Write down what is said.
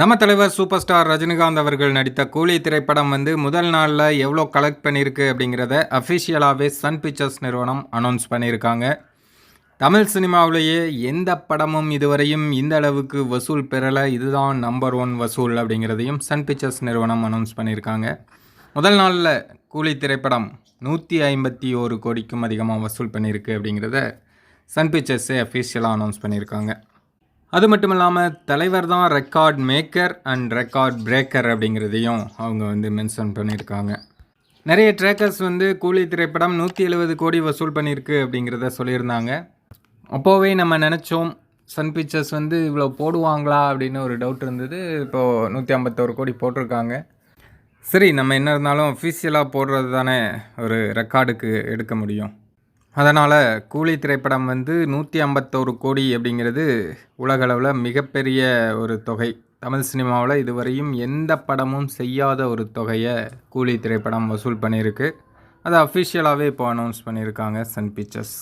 நம்ம தலைவர் super star Rajinikanth அவர்கள் நடித்த கூலி திரைப்படம் வந்து முதல் நாளில் எவ்வளோ கலெக்ட் பண்ணியிருக்கு அப்படிங்கிறத அஃபிஷியலாகவே சன் பிக்சர்ஸ் நிறுவனம் அனௌன்ஸ் பண்ணியிருக்காங்க. தமிழ் சினிமாவிலேயே எந்த படமும் இதுவரையும் இந்த அளவுக்கு வசூல் பெறலை. இதுதான் நம்பர் ஒன் வசூல் அப்படிங்கிறதையும் சன் பிக்சர்ஸ் நிறுவனம் அனௌன்ஸ் பண்ணியிருக்காங்க. முதல் நாளில் கூலி திரைப்படம் நூற்றி ஐம்பத்தி ஒரு கோடிக்கும் அதிகமாக வசூல் பண்ணியிருக்கு அப்படிங்கிறத சன் பிக்சர்ஸே அஃபிஷியலாக அனௌன்ஸ் பண்ணியிருக்காங்க. அது மட்டும் இல்லாமல் தலைவர் தான் record maker and record breaker அப்படிங்கிறதையும் அவங்க வந்து மென்ஷன் பண்ணியிருக்காங்க. நிறைய ட்ரேக்கர்ஸ் வந்து கூலி திரைப்படம் நூற்றி எழுபது கோடி வசூல் பண்ணியிருக்கு அப்படிங்கிறத சொல்லியிருந்தாங்க. அப்போவே நம்ம நினச்சோம் சன் பிக்சர்ஸ் வந்து இவ்வளோ போடுவாங்களா அப்படின்னு ஒரு டவுட் இருந்தது. இப்போது நூற்றி ஐம்பத்தோரு கோடி போட்டிருக்காங்க. சரி நம்ம என்ன இருந்தாலும் அஃபீஷியலாக போடுறது தானே ஒரு ரெக்கார்டுக்கு எடுக்க முடியும். அதனால் கூலி திரைப்படம் வந்து நூற்றி ஐம்பத்தோரு கோடி அப்படிங்கிறது உலகளவில் மிகப்பெரிய ஒரு தொகை. தமிழ் சினிமாவில் இதுவரையும் எந்த படமும் செய்யாத ஒரு தொகையை கூலி திரைப்படம் வசூல் பண்ணியிருக்கு அதை அஃபிஷியலாகவே இப்போ அனௌன்ஸ் பண்ணியிருக்காங்க சன் பிக்சர்ஸ்.